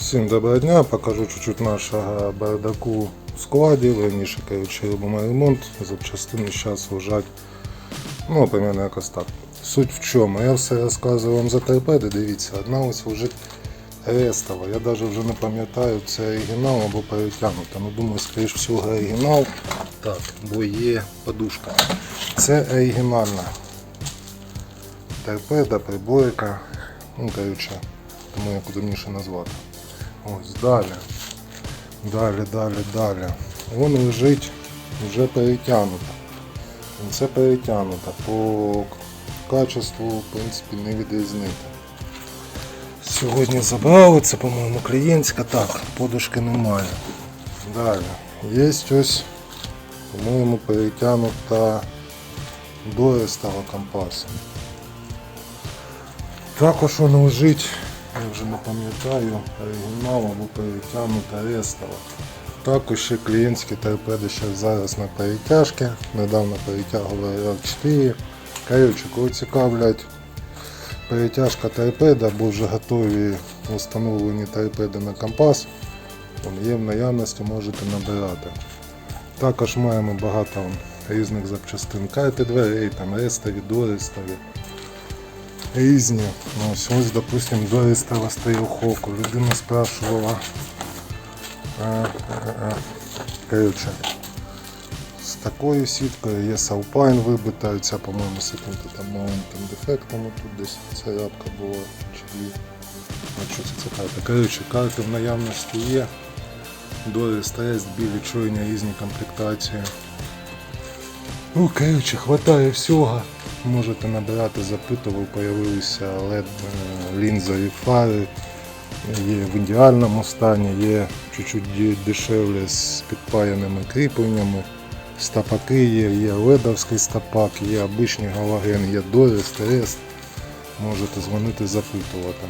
Всім доброго дня, покажу чуть-чуть нашого бардаку в складі. Раніше кажучи, робимо ремонт, запчастини зараз лежать. Ну, примерно якось так. Суть в чому? Я все розказую вам за торпеди, дивіться, одна ось лежить рестова. Я навіть вже не пам'ятаю, це оригінал або перетягнута. Ну, думаю, скоріш всього оригінал. Так, бо є подушка. Це оригінальна торпеда, приборка. Ну, коротше, тому як удобніше назвати. Ось далі. Далі, далі, далі. Вон лежить вже перетягнута. Це перетягнута. По качеству, в принципі, не відрізнити. Сьогодні забрали, це, по-моєму, клієнтська. Так, подушки немає. Далі. Є ось, по-моєму, перетягнута до рестава компаса. Також воно лежить, пам'ятаю, оригінал або перетягнута рестова. Також ще клієнтські торпеди ще зараз на перетяжці. Недавно перетягували R4. Коротше, кого цікавлять перетяжка торпеда або вже готові встановлені торпеди на компас. Є в наявності, можете набирати. Також маємо багато різних запчастин. Карти дверей, там рестові, дорестові різні. Ось, ось, допустим, до рестова стояв хоку. Людина спрашувала. е, е, е, Коротше, з такою сіткою є Салпайн вибита, ця, по-моєму, з яким-то там маленьким дефектом тут десь царапка була чи дві. Це карта? Коротше, карти в наявності є. Дори, стрес, білі, чорні, різні комплектації. Ну, коротше, хватає всього. Можете набирати, запитував, появилися LED е, лінзові фари. Є в ідеальному стані, є чуть-чуть дешевле з підпаяними кріпленнями. Стапаки є, є ледовський стапак, є обичний галоген, є Дорес, Терест. Можете дзвонити, запитувати.